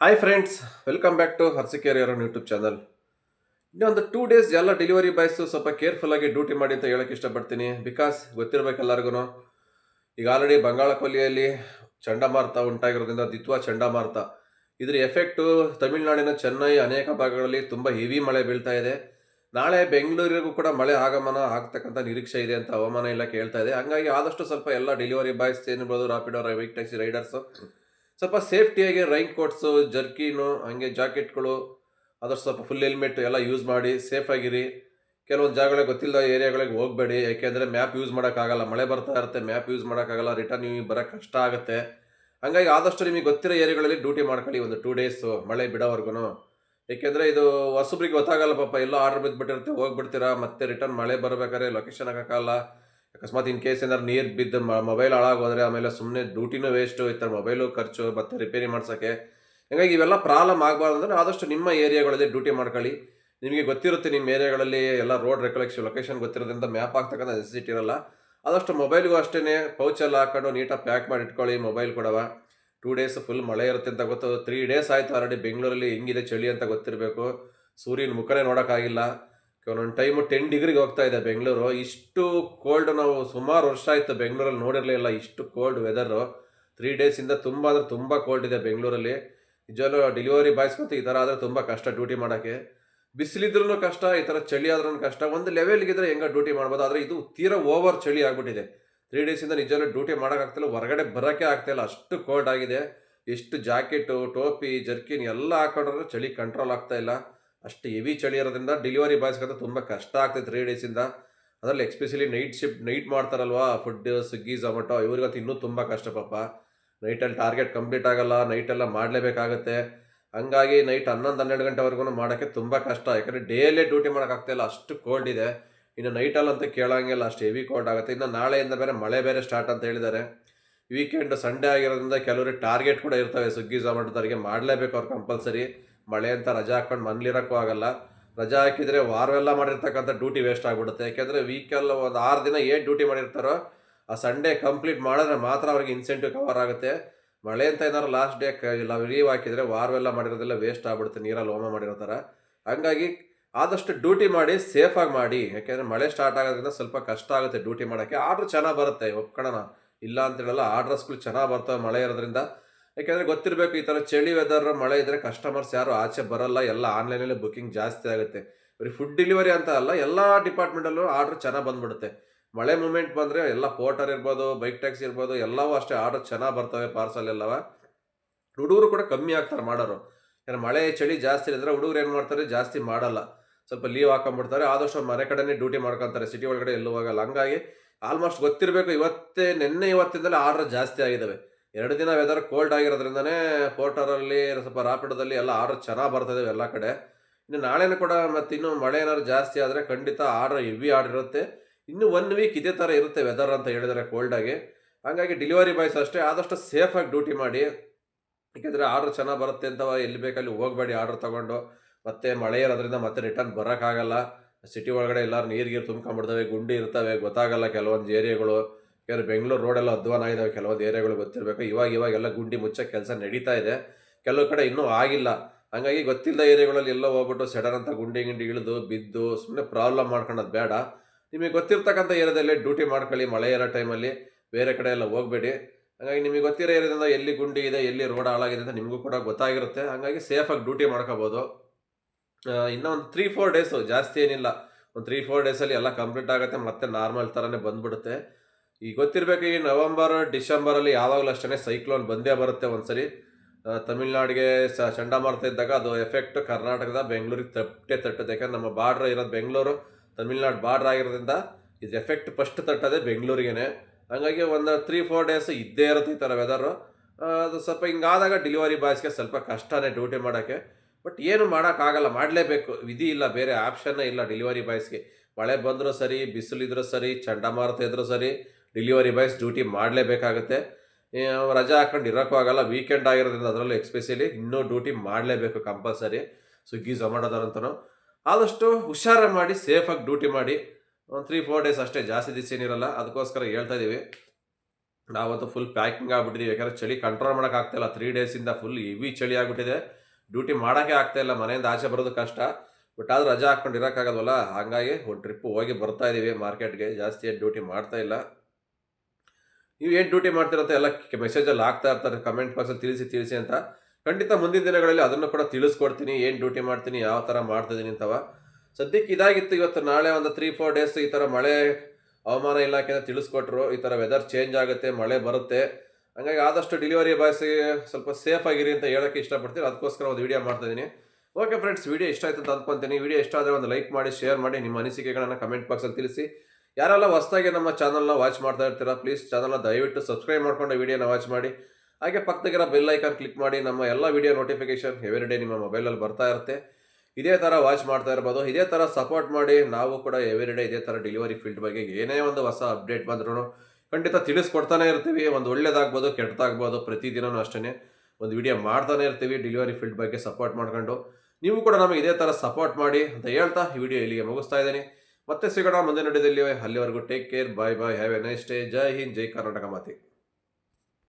Hi friends welcome back to ಹರ್ಸಿಕೇರ್ ಅವರ YouTube channel ಇನ್ನೊಂದು two days ಎಲ್ಲ ಡೆಲಿವರಿ ಬಾಯ್ಸು ಸ್ವಲ್ಪ ಕೇರ್ಫುಲ್ ಆಗಿ ಡ್ಯೂಟಿ ಮಾಡಿ ಅಂತ ಹೇಳಕ್ಕೆ ಇಷ್ಟಪಡ್ತೀನಿ. ಬಿಕಾಸ್ ಗೊತ್ತಿರಬೇಕು ಎಲ್ಲರಿಗೂ ಈಗ ಆಲ್ರೆಡಿ ಬಂಗಾಳ ಕೊಲ್ಲಿಯಲ್ಲಿ ಚಂಡಮಾರುತ ಉಂಟಾಗಿರೋದ್ರಿಂದ ದಿತ್ವ ಚಂಡಮಾರುತ. ಇದ್ರ ಎಫೆಕ್ಟು ತಮಿಳುನಾಡಿನ ಚೆನ್ನೈ ಅನೇಕ ಭಾಗಗಳಲ್ಲಿ ತುಂಬ ಹೆವಿ ಮಳೆ ಬೀಳ್ತಾ ಇದೆ. ನಾಳೆ ಬೆಂಗಳೂರಿಗೂ ಕೂಡ ಮಳೆ ಆಗಮನ ಆಗ್ತಕ್ಕಂಥ ನಿರೀಕ್ಷೆ ಇದೆ ಅಂತ ಹವಾಮಾನ ಇಲಾಖೆ ಹೇಳ್ತಾ ಇದೆ. ಹಂಗಾಗಿ ಆದಷ್ಟು ಸ್ವಲ್ಪ ಎಲ್ಲ ಡೆಲಿವರಿ ಬಾಯ್ಸ್ ಏನಿರ್ಬೋದು ರಾಪಿಡೋ ವೈಕ್ ಟ್ಯಾಕ್ಸಿ ರೈಡರ್ಸು ಸ್ವಲ್ಪ ಸೇಫ್ಟಿಯಾಗಿ ರೈನ್ ಕೋಟ್ಸು, ಜರ್ಕಿನು, ಹಾಗೆ ಜಾಕೆಟ್ಗಳು, ಅದರ ಸ್ವಲ್ಪ ಫುಲ್ ಹೆಲ್ಮೆಟ್ ಎಲ್ಲ ಯೂಸ್ ಮಾಡಿ ಸೇಫಾಗಿರಿ ಕೆಲವೊಂದು ಜಾಗಗಳಿಗೆ ಗೊತ್ತಿಲ್ಲದ ಏರಿಯಾಗಳಿಗೆ ಹೋಗಬೇಡಿ. ಯಾಕೆಂದರೆ ಮ್ಯಾಪ್ ಯೂಸ್ ಮಾಡೋಕ್ಕಾಗಲ್ಲ. ಮಳೆ ಬರ್ತಾ ಇರುತ್ತೆ, ಮ್ಯಾಪ್ ಯೂಸ್ ಮಾಡೋಕ್ಕಾಗಲ್ಲ. ರಿಟರ್ನ್ ನೀವು ಬರೋಕ್ಕೆ ಕಷ್ಟ ಆಗುತ್ತೆ. ಹಂಗಾಗಿ ಆದಷ್ಟು ನಿಮಗೆ ಗೊತ್ತಿರೋ ಏರಿಯಾಗಳಲ್ಲಿ ಡ್ಯೂಟಿ ಮಾಡ್ಕೊಳ್ಳಿ ಒಂದು ಟೂ ಡೇಸು, ಮಳೆ ಬಿಡೋವರೆಗೂ ಏಕೆಂದರೆ ಇದು ಹೊಸಬ್ರಿಗೆ ಗೊತ್ತಾಗಲ್ಲ ಪಾಪ. ಎಲ್ಲ ಆರ್ಡರ್ ಬಿದ್ದುಬಿಟ್ಟಿರುತ್ತೆ ಹೋಗ್ಬಿಡ್ತೀರಾ, ಮತ್ತೆ ರಿಟರ್ನ್ ಮಳೆ ಬರಬೇಕಾದ್ರೆ ಲೊಕೇಶನ್ ಹಾಕೋಕ್ಕಲ್ಲ ಅಕಸ್ಮಾತ್ ಇನ್ ಕೇಸ್ ಏನಾದ್ರು ನೀರು ಬಿದ್ದು ಮೊಬೈಲ್ ಹಾಳಾಗೋದ್ರೆ ಆಮೇಲೆ ಸುಮ್ಮನೆ ಡ್ಯೂಟಿನೂ ವೇಸ್ಟು ಈ ಥರ ಮೊಬೈಲು ಖರ್ಚು, ಮತ್ತೆ ರಿಪೇರಿ ಮಾಡ್ಸೋಕ್ಕೆ. ಹಂಗಾಗಿ ಇವೆಲ್ಲ ಪ್ರಾಬ್ಲಮ್ ಆಗಬಾರ್ದು ಅಂದರೆ ಆದಷ್ಟು ನಿಮ್ಮ ಏರಿಯಾಗಳಲ್ಲಿ ಡ್ಯೂಟಿ ಮಾಡ್ಕೊಳ್ಳಿ. ನಿಮಗೆ ಗೊತ್ತಿರುತ್ತೆ ನಿಮ್ಮ ಏರಿಯಾಗಳಲ್ಲಿ ಎಲ್ಲ ರೋಡ್ ರೆಕಲೆಕ್ಷನ್ ಲೊಕೇಶನ್ ಗೊತ್ತಿರೋದ್ರಿಂದ ಮ್ಯಾಪ್ ಆಗ್ತಕ್ಕಂಥ ನೆಸೆಸಿಟಿ ಇರಲ್ಲ. ಆದಷ್ಟು ಮೊಬೈಲ್ಗೂ ಅಷ್ಟೇ ಪೌಚೆಲ್ಲ ಹಾಕೊಂಡು ನೀಟಾಗಿ ಪ್ಯಾಕ್ ಮಾಡಿ ಇಟ್ಕೊಳ್ಳಿ ಮೊಬೈಲ್ ಕೊಡವ. ಟೂ ಡೇಸ್ ಫುಲ್ ಮಳೆ ಇರುತ್ತೆ ಅಂತ ಗೊತ್ತು. ತ್ರೀ ಡೇಸ್ ಆಯಿತು ಆಲ್ರೆಡಿ ಬೆಂಗಳೂರಲ್ಲಿ ಹೆಂಗಿದೆ ಚಳಿ ಅಂತ ಗೊತ್ತಿರಬೇಕು. ಸೂರ್ಯನ ಮುಖನೇ ನೋಡೋಕ್ಕಾಗಿಲ್ಲ. ಕೆಲವೊಂದು ಟೈಮು ಟೆನ್ ಡಿಗ್ರಿಗೆ ಹೋಗ್ತಾ ಇದೆ ಬೆಂಗಳೂರು. ಇಷ್ಟು ಕೋಲ್ಡ್ ನಾವು ಸುಮಾರು ವರ್ಷ ಆಯಿತು ಬೆಂಗಳೂರಲ್ಲಿ ನೋಡಿರಲಿಲ್ಲ ಇಷ್ಟು ಕೋಲ್ಡ್ ವೆದರು ತ್ರೀ ಡೇಸಿಂದ ತುಂಬ ಅಂದರೆ ತುಂಬ ಕೋಲ್ಡ್ ಇದೆ ಬೆಂಗಳೂರಲ್ಲಿ. ನಿಜವಲ್ಲೂ ಡೆಲಿವರಿ ಬಾಯ್ಸ್ ಮತ್ತು ಈ ಥರ ಆದರೆ ತುಂಬ ಕಷ್ಟ ಡ್ಯೂಟಿ ಮಾಡೋಕ್ಕೆ. ಬಿಸಿಲಿದ್ರೂ ಕಷ್ಟ, ಈ ಥರ ಚಳಿ ಆದ್ರೂ ಕಷ್ಟ. ಒಂದು ಲೆವೆಲ್ಗಿದ್ರೆ ಹೆಂಗೆ ಡ್ಯೂಟಿ ಮಾಡ್ಬೋದು? ಆದರೆ ಇದು ತೀರಾ ಓವರ್ ಚಳಿ ಆಗ್ಬಿಟ್ಟಿದೆ. ತ್ರೀ ಡೇಸಿಂದ ನಿಜವಲ್ಲೂ ಡ್ಯೂಟಿ ಮಾಡೋಕ್ಕಾಗ್ತಿಲ್ಲ ಹೊರಗಡೆ ಬರೋಕ್ಕೆ ಆಗ್ತಾಯಿಲ್ಲ ಅಷ್ಟು ಕೋಲ್ಡ್ ಆಗಿದೆ. ಎಷ್ಟು ಜಾಕೆಟು ಟೋಪಿ ಜರ್ಕಿನ್ ಎಲ್ಲ ಹಾಕೊಂಡ್ರೂ ಚಳಿ ಕಂಟ್ರೋಲ್ ಆಗ್ತಾ ಇಲ್ಲ. ಅಷ್ಟು ಹೆವಿ ಚಳಿ ಇರೋದ್ರಿಂದ ಡೆಲಿವರಿ ಬಾಯ್ಸ್ಗಂತ ತುಂಬ ಕಷ್ಟ ಆಗ್ತೈತೆ ತ್ರೀ ಡೇಸಿಂದ ಅದರಲ್ಲಿ ಎಕ್ಸ್ಪೆಷಲಿ ನೈಟ್ ಶಿಫ್ಟ್ ನೈಟ್ ಮಾಡ್ತಾರಲ್ವಾ ಫುಡ್ ಸ್ವಿಗ್ಗಿ ಝೊಮ್ಯಾಟೊ ಇವ್ರಿಗಂತೂ ಇನ್ನೂ ತುಂಬ ಕಷ್ಟ ಪಾಪ. ನೈಟಲ್ಲಿ ಟಾರ್ಗೆಟ್ ಕಂಪ್ಲೀಟ್ ಆಗೋಲ್ಲ ನೈಟೆಲ್ಲ ಮಾಡಲೇಬೇಕಾಗತ್ತೆ. ಹಂಗಾಗಿ ನೈಟ್ ಹನ್ನೊಂದು, ಹನ್ನೆರಡು ಗಂಟೆವರೆಗೂ ಮಾಡೋಕ್ಕೆ ತುಂಬ ಕಷ್ಟ. ಯಾಕಂದರೆ ಡೇಲೇ ಡ್ಯೂಟಿ ಮಾಡೋಕ್ಕಾಗ್ತಾಯಿಲ್ಲ ಅಷ್ಟು ಕೋಲ್ಡ್ ಇದೆ. ಇನ್ನು ನೈಟಲ್ಲಂತೂ ಕೇಳೋಂಗಿಲ್ಲ, ಅಷ್ಟು ಹೆವಿ ಕೋಲ್ಡ್ ಆಗುತ್ತೆ. ಇನ್ನು ನಾಳೆಯಿಂದ ಬೇರೆ ಮಳೆ ಬೇರೆ ಸ್ಟಾರ್ಟ್ ಅಂತ ಹೇಳಿದ್ದಾರೆ. ವೀಕೆಂಡ್ ಸಂಡೇ ಆಗಿರೋದ್ರಿಂದ ಕೆಲವರಿಗೆ ಟಾರ್ಗೆಟ್ ಕೂಡ ಇರ್ತವೆ ಸ್ವಿಗ್ಗಿ ಝೊಮ್ಯಾಟೋದವರಿಗೆ ಮಾಡಲೇಬೇಕು ಅವ್ರು ಕಂಪಲ್ಸರಿ ಮಳೆ ಅಂತ ರಜಾ ಹಾಕೊಂಡು ಮನೇಲಿರೋಕ್ಕೂ ಆಗಲ್ಲ. ರಜಾ ಹಾಕಿದರೆ ವಾರವೆಲ್ಲ ಮಾಡಿರ್ತಕ್ಕಂಥ ಡ್ಯೂಟಿ ವೇಸ್ಟ್ ಆಗಿಬಿಡುತ್ತೆ. ಯಾಕೆಂದರೆ ವೀಕೆಲ್ಲ ಒಂದು ಆರು ದಿನ ಏನು ಡ್ಯೂಟಿ ಮಾಡಿರ್ತಾರೋ ಆ ಸಂಡೇ ಕಂಪ್ಲೀಟ್ ಮಾಡಿದ್ರೆ ಮಾತ್ರ ಅವ್ರಿಗೆ ಇನ್ಸೆಂಟಿವ್ ಕವರ್ ಆಗುತ್ತೆ. ಮಳೆ ಅಂತ ಏನಾರು ಲಾಸ್ಟ್ ಡೇ ಇಲ್ಲ ಲೀವ್ ಹಾಕಿದರೆ ವಾರವೆಲ್ಲ ಮಾಡಿರೋದೆಲ್ಲ ವೇಸ್ಟ್ ಆಗ್ಬಿಡುತ್ತೆ. ನೀರಲ್ಲಿ ಹೋಮ ಮಾಡಿರೋ ಥರ ಹಂಗಾಗಿ ಆದಷ್ಟು ಡ್ಯೂಟಿ ಮಾಡಿ ಸೇಫಾಗಿ ಮಾಡಿ. ಯಾಕೆಂದರೆ ಮಳೆ ಸ್ಟಾರ್ಟ್ ಆಗೋದ್ರಿಂದ ಸ್ವಲ್ಪ ಕಷ್ಟ ಆಗುತ್ತೆ ಡ್ಯೂಟಿ ಮಾಡೋಕ್ಕೆ. ಆರ್ಡ್ರ್ ಚೆನ್ನಾಗಿ ಬರುತ್ತೆ ಒಪ್ಕೊಳ್ಳೋಣ ಇಲ್ಲ ಅಂತ ಹೇಳಲ್ಲ ಆರ್ಡ್ರಸ್ಗಳು ಚೆನ್ನಾಗಿ ಬರ್ತವೆ ಮಳೆ ಇರೋದ್ರಿಂದ. ಯಾಕೆಂದರೆ ಗೊತ್ತಿರಬೇಕು ಈ ಥರ ಚಳಿ ವೆದರ್ ಮಳೆ ಇದ್ದರೆ ಕಸ್ಟಮರ್ಸ್ ಯಾರು ಆಚೆ ಬರಲ್ಲ, ಎಲ್ಲ ಆನ್ಲೈನಲ್ಲೇ ಬುಕಿಂಗ್ ಜಾಸ್ತಿ ಆಗುತ್ತೆ. ಬರೀ ಫುಡ್ ಡೆಲಿವರಿ ಅಂತ ಅಲ್ಲ, ಎಲ್ಲ ಡಿಪಾರ್ಟ್ಮೆಂಟಲ್ಲೂ ಆರ್ಡ್ರ್ ಚೆನ್ನಾಗಿ ಬಂದ್ಬಿಡುತ್ತೆ. ಮಳೆ ಮೂಮೆಂಟ್ ಬಂದರೆ ಎಲ್ಲ ಪೋರ್ಟರ್ ಇರ್ಬೋದು ಬೈಕ್ ಟ್ಯಾಕ್ಸಿ ಇರ್ಬೋದು, ಎಲ್ಲವೂ ಅಷ್ಟೇ ಆರ್ಡರ್ ಚೆನ್ನಾಗಿ ಬರ್ತವೆ ಪಾರ್ಸಲ್ ಎಲ್ಲವ. ಹುಡುಗರು ಕೂಡ ಕಮ್ಮಿ ಆಗ್ತಾರೆ ಮಾಡೋರು. ಯಾಕಂದ್ರೆ ಮಳೆ, ಚಳಿ ಜಾಸ್ತಿ ಇದ್ರೆ ಹುಡುಗರು ಏನು ಮಾಡ್ತಾರೆ? ಜಾಸ್ತಿ ಮಾಡಲ್ಲ. ಸ್ವಲ್ಪ ಲೀವ್ ಹಾಕೊಂಡ್ಬಿಡ್ತಾರೆ. ಆದಷ್ಟು ಮನೆ ಕಡೆನೇ ಡ್ಯೂಟಿ ಮಾಡ್ಕೊತಾರೆ. ಸಿಟಿ ಒಳಗಡೆ ಎಲ್ಲೂ ಹೋಗಲ್ಲ. ಹಂಗಾಗಿ ಆಲ್ಮೋಸ್ಟ್ ಗೊತ್ತಿರಬೇಕು ಇವತ್ತೇ, ನಿನ್ನೆ ಇವತ್ತಿಂದಲೇ ಆರ್ಡರ್ ಜಾಸ್ತಿ ಆಗಿದ್ದಾವೆ ಎರಡು ದಿನ ವೆದರ್ ಕೋಲ್ಡ್ ಆಗಿರೋದ್ರಿಂದನೇ ಪೋರ್ಟರಲ್ಲಿ ಸ್ವಲ್ಪ ರಾಪಿಡದಲ್ಲಿ ಎಲ್ಲ ಆರ್ಡರ್ ಚೆನ್ನಾಗಿ ಬರ್ತದೆ ಎಲ್ಲ ಕಡೆ. ಇನ್ನು ನಾಳೆನೂ ಕೂಡ ಮತ್ತು ಇನ್ನೂ ಮಳೆ ಏನಾದ್ರು ಜಾಸ್ತಿ ಆದರೆ ಖಂಡಿತ ಆರ್ಡರ್ ಹೆವಿ ಆರ್ಡರ್ ಇರುತ್ತೆ. ಇನ್ನು ಒನ್ ವೀಕ್ ಇದೇ ಥರ ಇರುತ್ತೆ ವೆದರ್ ಅಂತ ಹೇಳಿದರೆ ಕೋಲ್ಡಾಗಿ ಹಾಗಾಗಿ ಡೆಲಿವರಿ ಬಾಯ್ಸ್ ಅಷ್ಟೇ ಆದಷ್ಟು ಸೇಫಾಗಿ ಡ್ಯೂಟಿ ಮಾಡಿ. ಏಕೆಂದರೆ ಆರ್ಡ್ರ್ ಚೆನ್ನಾಗಿ ಬರುತ್ತೆ ಅಂತ ಎಲ್ಲಿ ಬೇಕಲ್ಲಿ ಹೋಗಬೇಡಿ ಆರ್ಡ್ರ್ ತೊಗೊಂಡು. ಮತ್ತೆ ಮಳೆ ಇರೋದ್ರಿಂದ ಮತ್ತೆ ರಿಟರ್ನ್ ಬರೋಕ್ಕಾಗಲ್ಲ. ಸಿಟಿ ಒಳಗಡೆ ಎಲ್ಲರೂ ನೀರು ಗೀರು ತುಂಬ್ಕೊಂಡ್ಬಿಡ್ತವೆ, ಗುಂಡಿ ಇರ್ತವೆ, ಗೊತ್ತಾಗಲ್ಲ ಕೆಲವೊಂದು ಏರಿಯಾಗಳು. ಯಾಕಂದರೆ ಬೆಂಗಳೂರು ರೋಡೆಲ್ಲ ಅದ್ವಾನ ಇದ್ದಾವೆ ಕೆಲವೊಂದು ಏರಿಯಾಗಳು ಗೊತ್ತಿರಬೇಕು. ಇವಾಗ ಇವಾಗ ಎಲ್ಲ ಗುಂಡಿ ಮುಚ್ಚೋ ಕೆಲಸ ನಡೀತಾ ಇದೆ. ಕೆಲವು ಕಡೆ ಇನ್ನೂ ಆಗಿಲ್ಲ. ಹಂಗಾಗಿ ಗೊತ್ತಿಲ್ಲದ ಏರಿಯಾಗಳಲ್ಲಿ ಎಲ್ಲ ಹೋಗ್ಬಿಟ್ಟು ಸಡನ್ ಅಂತ ಗುಂಡಿ ಗಿಂಡಿ ಇಳಿದು, ಬಿದ್ದು ಸುಮ್ಮನೆ ಪ್ರಾಬ್ಲಮ್ ಮಾಡ್ಕೊಳ್ಳೋದು ಬೇಡ. ನಿಮಗೆ ಗೊತ್ತಿರ್ತಕ್ಕಂಥ ಏರಿಯಾದಲ್ಲೇ ಡ್ಯೂಟಿ ಮಾಡ್ಕೊಳ್ಳಿ. ಮಳೆ ಇರೋ ಟೈಮಲ್ಲಿ ಬೇರೆ ಕಡೆ ಎಲ್ಲ ಹೋಗಬೇಡಿ. ಹಾಗಾಗಿ ನಿಮಗೆ ಗೊತ್ತಿರೋ ಏರಿಯಾದಿಂದ ಎಲ್ಲಿ ಗುಂಡಿ ಇದೆ, ಎಲ್ಲಿ ರೋಡ್ ಹಾಳಾಗಿದೆ ಅಂತ ನಿಮಗೂ ಕೂಡ ಗೊತ್ತಾಗಿರುತ್ತೆ. ಹಾಗಾಗಿ ಸೇಫಾಗಿ ಡ್ಯೂಟಿ ಮಾಡ್ಕೋಬೋದು. ಇನ್ನೂ ಒಂದು ತ್ರೀ ಫೋರ್ ಡೇಸು ಜಾಸ್ತಿ ಏನಿಲ್ಲ. ಒಂದು ತ್ರೀ ಫೋರ್ ಡೇಸಲ್ಲಿ ಎಲ್ಲ ಕಂಪ್ಲೀಟ್ ಆಗುತ್ತೆ. ಮತ್ತೆ ನಾರ್ಮಲ್ ಥರನೇ ಬಂದ್ಬಿಡುತ್ತೆ. ಈಗ ಗೊತ್ತಿರಬೇಕು ಈ ನವೆಂಬರ್, ಡಿಸೆಂಬರಲ್ಲಿ ಯಾವಾಗಲೂ ಅಷ್ಟೇ ಸೈಕ್ಲೋನ್ ಬಂದೇ ಬರುತ್ತೆ ಒಂದ್ಸರಿ. ಸರಿ ತಮಿಳ್ನಾಡಿಗೆ ಸ ಚಂಡಮಾರುತ ಇದ್ದಾಗ ಅದು ಎಫೆಕ್ಟ್ ಕರ್ನಾಟಕದ ಬೆಂಗಳೂರಿಗೆ ತಟ್ಟೆ ತಟ್ಟುತ್ತೆ. ಯಾಕಂದ್ರೆ ನಮ್ಮ ಬಾರ್ಡ್ರ್ ಇರೋದು ಬೆಂಗಳೂರು, ತಮಿಳ್ನಾಡು ಬಾರ್ಡ್ರ್ ಆಗಿರೋದ್ರಿಂದ ಇದು ಎಫೆಕ್ಟ್ ಫಸ್ಟ್ ತಟ್ಟದೆ ಬೆಂಗಳೂರಿಗೇನೆ. ಹಂಗಾಗಿ ಒಂದು ತ್ರೀ ಫೋರ್ ಡೇಸ್ ಇದ್ದೇ ಇರುತ್ತೆ ಈ ಥರ ವೆದರು ಅದು ಸ್ವಲ್ಪ ಹಿಂಗಾದಾಗ ಡೆಲಿವರಿ ಬಾಯ್ಸ್ಗೆ ಸ್ವಲ್ಪ ಕಷ್ಟನೇ ಡ್ಯೂಟಿ ಮಾಡೋಕ್ಕೆ. ಬಟ್ ಏನು ಮಾಡೋಕ್ಕಾಗಲ್ಲ, ಮಾಡಲೇಬೇಕು. ವಿಧಿ ಇಲ್ಲ, ಬೇರೆ ಆಪ್ಷನ್ನೇ ಇಲ್ಲ ಡೆಲಿವರಿ ಬಾಯ್ಸ್ಗೆ ಮಳೆ ಬಂದರೂ ಸರಿ, ಬಿಸಿಲಿದ್ರೂ ಸರಿ ಚಂಡಮಾರುತ ಇದ್ರೂ ಸರಿ. ಡೆಲಿವರಿ ಬಾಯ್ಸ್ ಡ್ಯೂಟಿ ಮಾಡಲೇಬೇಕಾಗುತ್ತೆ. ರಜಾ ಹಾಕೊಂಡು ಇರೋಕ್ಕೂ ಆಗಲ್ಲ, ವೀಕೆಂಡ್ ಆಗಿರೋದ್ರಿಂದ ಅದರಲ್ಲೂ ಎಕ್ಸ್ಪೆಷಲಿ ಇನ್ನೂ ಡ್ಯೂಟಿ ಮಾಡಲೇಬೇಕು ಕಂಪಲ್ಸರಿ. ಸ್ವಿಗ್ಗಿ ಝೊಮ್ಯಾಟೋದರಂತನೂ ಆದಷ್ಟು ಹುಷಾರ ಮಾಡಿ, ಸೇಫಾಗಿ ಡ್ಯೂಟಿ ಮಾಡಿ. ಒಂದು ತ್ರೀ ಫೋರ್ ಡೇಸ್ ಅಷ್ಟೇ ಜಾಸ್ತಿ ದಿವಸ ಏನಿರಲ್ಲ ಅದಕ್ಕೋಸ್ಕರ ಹೇಳ್ತಾ ಇದ್ದೀವಿ ನಾವಂತೂ ಫುಲ್ ಪ್ಯಾಕಿಂಗ್ ಆಗಿಬಿಟ್ಟಿದ್ದೀವಿ ಯಾಕಂದರೆ ಚಳಿ ಕಂಟ್ರೋಲ್ ಮಾಡೋಕ್ಕಾಗ್ತಾಯಿಲ್ಲ ತ್ರೀ ಡೇಸಿಂದ ಫುಲ್ ಹೆವಿ ಚಳಿ ಆಗಿಬಿಟ್ಟಿದೆ. ಡ್ಯೂಟಿ ಮಾಡೋಕ್ಕೆ ಆಗ್ತಾಯಿಲ್ಲ ಮನೆಯಿಂದ ಆಚೆ ಬರೋದು ಕಷ್ಟ. ಬಟ್ ಆದರೂ ರಜಾ ಹಾಕ್ಕೊಂಡು ಇರೋಕ್ಕಾಗಲ್ವಲ್ಲ, ಹಾಗಾಗಿ ಒಂದು ಟ್ರಿಪ್ ಹೋಗಿ ಬರ್ತಾ ಇದ್ದೀವಿ ಮಾರ್ಕೆಟ್ಗೆ. ಜಾಸ್ತಿ ಡ್ಯೂಟಿ ಮಾಡ್ತಾ ಇಲ್ಲ. ನೀವು ಏನು ಡ್ಯೂಟಿ ಮಾಡ್ತೀರಂತ ಎಲ್ಲ ಮೆಸೇಜಲ್ಲಿ ಹಾಕ್ತಾ ಇರ್ತಾರೆ ಕಮೆಂಟ್ ಬಾಕ್ಸಲ್ಲಿ ತಿಳಿಸಿ ತಿಳಿಸಿ ಅಂತ. ಖಂಡಿತ ಮುಂದಿನ ದಿನಗಳಲ್ಲಿ ಅದನ್ನು ಕೂಡ ತಿಳಿಸ್ಕೊಡ್ತೀನಿ, ಏನು ಡ್ಯೂಟಿ ಮಾಡ್ತೀನಿ, ಯಾವ ಥರ ಮಾಡ್ತಿದ್ದೀನಿ ಅಂತವ. ಸದ್ಯಕ್ಕೆ ಇದಾಗಿತ್ತು ಇವತ್ತು, ನಾಳೆ ಒಂದು ತ್ರೀ ಫೋರ್ ಡೇಸ್ ಈ ಥರ ಮಳೆ, ಹವಾಮಾನ ಇಲಾಖೆಯಿಂದ ತಿಳಿಸ್ಕೊಟ್ರು. ಈ ಥರ ವೆದರ್ ಚೇಂಜ್ ಆಗುತ್ತೆ, ಮಳೆ ಬರುತ್ತೆ. ಹಂಗಾಗಿ ಆದಷ್ಟು ಡೆಲಿವರಿ ಬಾಯ್ಸಿಗೆ ಸ್ವಲ್ಪ ಸೇಫ್ ಆಗಿರಿ ಅಂತ ಹೇಳೋಕ್ಕೆ ಇಷ್ಟಪಡ್ತೀನಿ. ಅದಕ್ಕೋಸ್ಕರ ಒಂದು ವಿಡಿಯೋ ಮಾಡ್ತಾಯಿದ್ದೀನಿ ಓಕೆ ಫ್ರೆಂಡ್ಸ್ ವಿಡಿಯೋ ಇಷ್ಟ ಆಯ್ತು ಅಂತ ಅಂದ್ಕೊತೀನಿ. ವಿಡಿಯೋ ಇಷ್ಟ ಆದರೆ ಒಂದು ಲೈಕ್ ಮಾಡಿ ಶೇರ್ ಮಾಡಿ, ನಿಮ್ಮ ಅನಿಸಿಕೆಗಳನ್ನು ಕಮೆಂಟ್ ಬಾಕ್ಸಲ್ಲಿ ತಿಳಿಸಿ. ಯಾರೆಲ್ಲ ಹೊಸದಾಗಿ ನಮ್ಮ ಚಾನಲ್ನ ವಾಚ್ ಮಾಡ್ತಾ ಇರ್ತೀರಾ ಪ್ಲೀಸ್ ಚಾನಲ್ನ ದಯವಿಟ್ಟು ಸಬ್ಸ್ಕ್ರೈಬ್ ಮಾಡ್ಕೊಂಡು ವಿಡಿಯೋನ ವಾಚ್ ಮಾಡಿ. ಹಾಗೆ ಪಕ್ಕದಾಗಿರೋ ಬೆಲ್ ಐಕಾನ್ ಕ್ಲಿಕ್ ಮಾಡಿ, ನಮ್ಮ ಎಲ್ಲ ವಿಡಿಯೋ ನೋಟಿಫಿಕೇಶನ್ ಎವ್ರಿ ಡೇ ನಿಮ್ಮ ಮೊಬೈಲಲ್ಲಿ ಬರ್ತಾ ಇರುತ್ತೆ. ಇದೇ ಥರ ವಾಚ್ ಮಾಡ್ತಾ ಇರ್ಬೋದು. ಇದೇ ಥರ ಸಪೋರ್ಟ್ ಮಾಡಿ, ನಾವು ಕೂಡ ಎವ್ರಿ ಡೇ ಇದೇ ಥರ ಡೆಲಿವರಿ ಫೀಲ್ಡ್ ಬಗ್ಗೆ ಏನೇ ಒಂದು ಹೊಸ ಅಪ್ಡೇಟ್ ಬಂದ್ರೂ ಖಂಡಿತ ತಿಳಿಸ್ಕೊಡ್ತಾನೆ ಇರ್ತೀವಿ. ಒಂದು ಒಳ್ಳೇದಾಗ್ಬೋದು, ಕೆಟ್ಟದಾಗ್ಬೋದು ಪ್ರತಿದಿನವೂ ಅಷ್ಟೇ ಒಂದು ವಿಡಿಯೋ ಮಾಡ್ತಾನೆ ಇರ್ತೀವಿ ಡೆಲಿವರಿ ಫೀಲ್ಡ್ ಬಗ್ಗೆ ಸಪೋರ್ಟ್ ಮಾಡ್ಕೊಂಡು. ನೀವು ಕೂಡ ನಮಗೆ ಇದೇ ಥರ ಸಪೋರ್ಟ್ ಮಾಡಿ ಅಂತ ಹೇಳ್ತಾ ಈ ವಿಡಿಯೋ ಇಲ್ಲಿಗೆ ಮುಗಿಸ್ತಾ ಇದ್ದೀನಿ. ಮತ್ತೆ ಸಿಗೋಣ ಮುಂದಿನ ನಡೆಯಲ್ಲಿ ಅಲ್ಲಿವರೆಗೂ take care bye bye have a nice day ಜೈ ಹಿಂದ್, ಜೈ ಕರ್ನಾಟಕ ಮಾತಿ.